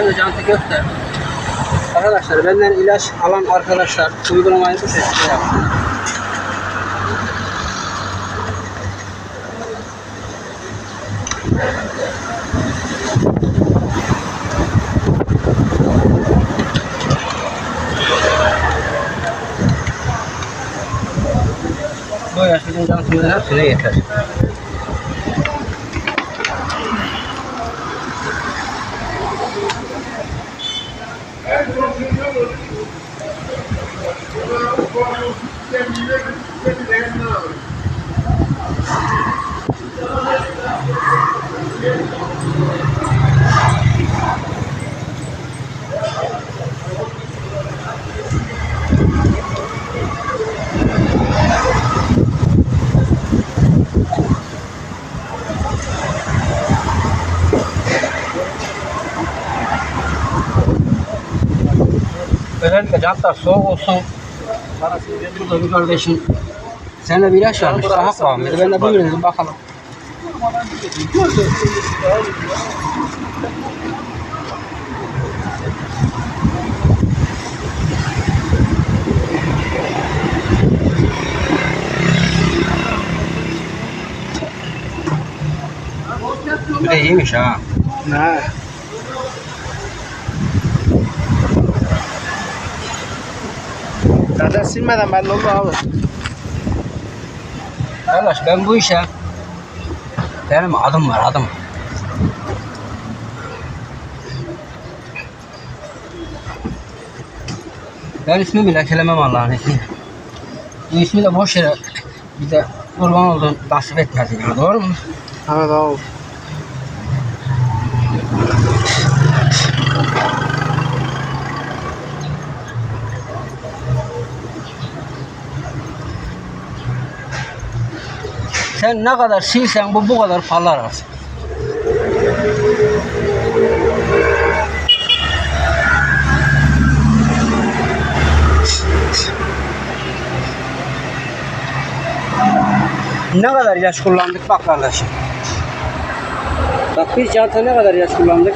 Evet Cant'ı göster. Arkadaşlar benden ilaç alan arkadaşlar uygulamayı bu şekilde yapın. Bu yaş bizim Cant'ımızın hepsine yeter. Terminando, terminando, não. Özellikle jantlar soğuk olsun. Burada bir kardeşim Seninle bir ilaç varmış. Daha pahalı. Ben de buyurun dedim bakalım. Bu da iyiymiş ha. Ne? Zaten silmeden belli oldu abi. Arkadaş ben bu işe benim adım var adım. Ben ismimi lekelemem Allah'ın izniyle. Bu ismi de boş yere bize kurban olduğun nasip etmedi ya doğru mu? Evet abi. Sen ne kadar silsen bu bu kadar parlar artık. Ne kadar ilaç kullandık bak kardeşim. Bak bir çanta ne kadar ilaç kullandık?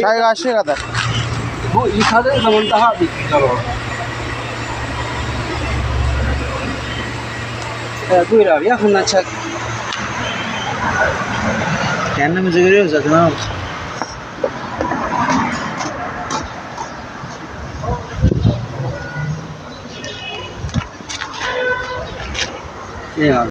Çay kaşığı kadar. Bu yıkadığı zaman daha bir güzel olur. Evet buyur abi yakından çek. Kendimizi görüyoruz zaten abi. Eyvallah.